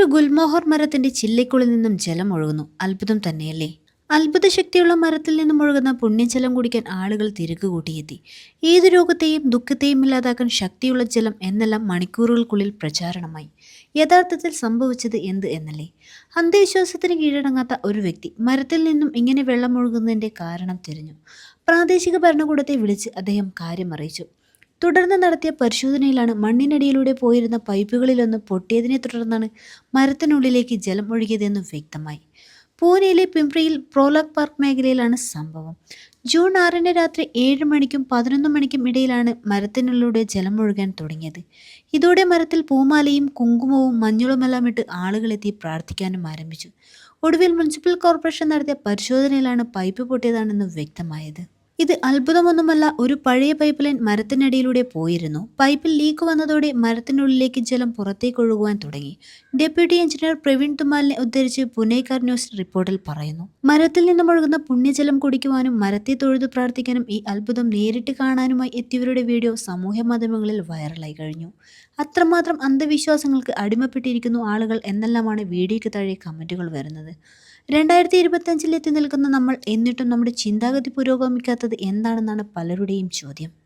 ഒരു ഗുൽമോഹർ മരത്തിന്റെ ചില്ലയ്ക്കുള്ളിൽ നിന്നും ജലം ഒഴുകുന്നു. അത്ഭുതം തന്നെയല്ലേ? അത്ഭുത ശക്തിയുള്ള മരത്തിൽ നിന്നും ഒഴുകുന്ന പുണ്യജലം കുടിക്കാൻ ആളുകൾ തിരക്കുകൂട്ടിയെത്തി ഏത് രോഗത്തെയും ദുഃഖത്തെയും ഇല്ലാതാക്കാൻ ശക്തിയുള്ള ജലം എന്നെല്ലാം മണിക്കൂറുകൾക്കുള്ളിൽ പ്രചാരണമായി. യഥാർത്ഥത്തിൽ സംഭവിച്ചത് എന്ത് എന്നല്ലേ? അന്ധവിശ്വാസത്തിന് കീഴടങ്ങാത്ത ഒരു വ്യക്തി മരത്തിൽ നിന്നും ഇങ്ങനെ വെള്ളം ഒഴുകുന്നതിന്റെ കാരണം തിരഞ്ഞു. പ്രാദേശിക ഭരണകൂടത്തെ വിളിച്ച് അദ്ദേഹം കാര്യം അറിയിച്ചു തുടർന്ന് നടത്തിയ പരിശോധനയിലാണ് മണ്ണിനടിയിലൂടെ പോയിരുന്ന പൈപ്പുകളിലൊന്ന് പൊട്ടിയതിനെ തുടർന്നാണ് മരത്തിനുള്ളിലേക്ക് ജലം ഒഴുകിയതെന്ന് വ്യക്തമായി. പൂനെയിലെ പിംപ്രയിൽ പ്രോലക് പാർക്ക് മേഖലയിലാണ് സംഭവം. ജൂൺ ആറിന് രാത്രി ഏഴ് മണിക്കും പതിനൊന്ന് മണിക്കും ഇടയിലാണ് മരത്തിനുള്ളിലൂടെ ജലം ഒഴുകാൻ തുടങ്ങിയത്. ഇതോടെ മരത്തിൽ പൂമാലയും കുങ്കുമവും മഞ്ഞളുമെല്ലാം ഇട്ട് ആളുകളെത്തി പ്രാർത്ഥിക്കാനും ആരംഭിച്ചു. ഒടുവിൽ മുനിസിപ്പൽ കോർപ്പറേഷൻ നടത്തിയ പരിശോധനയിലാണ് പൈപ്പ് പൊട്ടിയതാണെന്ന് വ്യക്തമായത്. ഇത് അത്ഭുതമൊന്നുമല്ല ഒരു പഴയ പൈപ്പ് ലൈൻ മരത്തിനടിയിലൂടെ പോയിരുന്നു. പൈപ്പിൽ ലീക്ക് വന്നതോടെ മരത്തിനുള്ളിലേക്ക് ജലം പുറത്തേക്ക് ഒഴുകുവാൻ തുടങ്ങി. ഡെപ്യൂട്ടി എഞ്ചിനീയർ പ്രവീൺ തുമാലിനെ ഉദ്ധരിച്ച് പുനേക്കാർ ന്യൂസ് റിപ്പോർട്ടിൽ പറയുന്നു. മരത്തിൽ നിന്നും ഒഴുകുന്ന പുണ്യജലം കുടിക്കുവാനും മരത്തെ തൊഴുതു പ്രാർത്ഥിക്കാനും ഈ അത്ഭുതം നേരിട്ട് കാണാനുമായി എത്തിയവരുടെ വീഡിയോ സമൂഹ മാധ്യമങ്ങളിൽ വൈറലായി കഴിഞ്ഞു. അത്രമാത്രം അന്ധവിശ്വാസങ്ങൾക്ക് അടിമപ്പെട്ടിരിക്കുന്നു ആളുകൾ എന്നെല്ലാമാണ് വീഡിയോയ്ക്ക് താഴെ കമന്റുകൾ വരുന്നത്. രണ്ടായിരത്തി ഇരുപത്തഞ്ചിൽ എത്തി നിൽക്കുന്ന നമ്മൾ എന്നിട്ടും നമ്മുടെ ചിന്താഗതി പുരോഗമിക്കാത്തത് എന്താണെന്നാണ് പലരുടെയും ചോദ്യം.